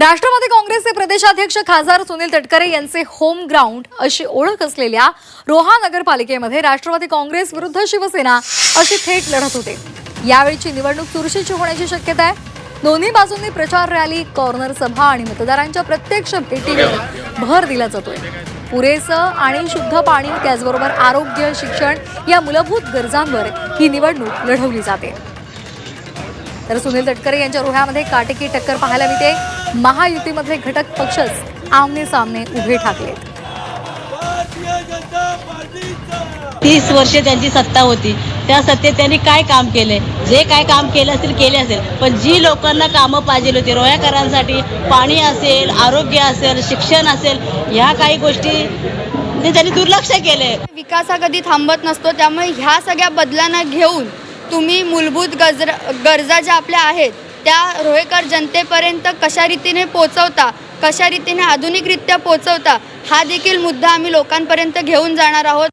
राष्ट्रवादी काँग्रेसचे प्रदेशाध्यक्ष खासदार सुनील तटकरे यांचे होम ग्राउंड अशी ओळख असलेल्या रोहा नगरपालिकेमध्ये राष्ट्रवादी काँग्रेस विरुद्ध शिवसेना अशी थेट लढत होते. यावेळीची निवडणूक चुरशीची होण्याची शक्यता आहे. दोन्ही बाजूंनी प्रचार रॅली कॉर्नर सभा आणि मतदारांच्या प्रत्यक्ष भेटीवर भर दिला जातोय. पुरेसं आणि शुद्ध पाणी त्याचबरोबर आरोग्य शिक्षण या मूलभूत गरजांवर ही निवडणूक लढवली जाते. तर सुनील तटकरे यांच्या रोह्यामध्ये काटेकी टक्कर पाहायला मिळते. महायुतीमधले घटक पक्षच आमने सामने उभे ठाकलेत तीस वर्ष त्यांची सत्ता होती. त्या सत्तेत त्यांनी काय काम केले? जे काय काम केलं असेल केले असेल. पण जी लोकांना कामं पाहिजे होती रोह्याकरांसाठी पाणी असेल आरोग्य असेल शिक्षण असेल ह्या काही गोष्टी ते त्यांनी दुर्लक्ष केले. विकास हा कधी थांबत नसतो त्यामुळे ह्या सगळ्या बदलांना घेऊन तुम्ही मूलभूत गजर गरजा ज्या आपल्या आहेत त्या रोहेकर जनतेपर्यंत कशा रीतीने पोचवता कशा रीतीने आधुनिकरित्या पोचवता हा देखील मुद्दा आम्ही लोकांपर्यंत घेऊन जाणार आहोत.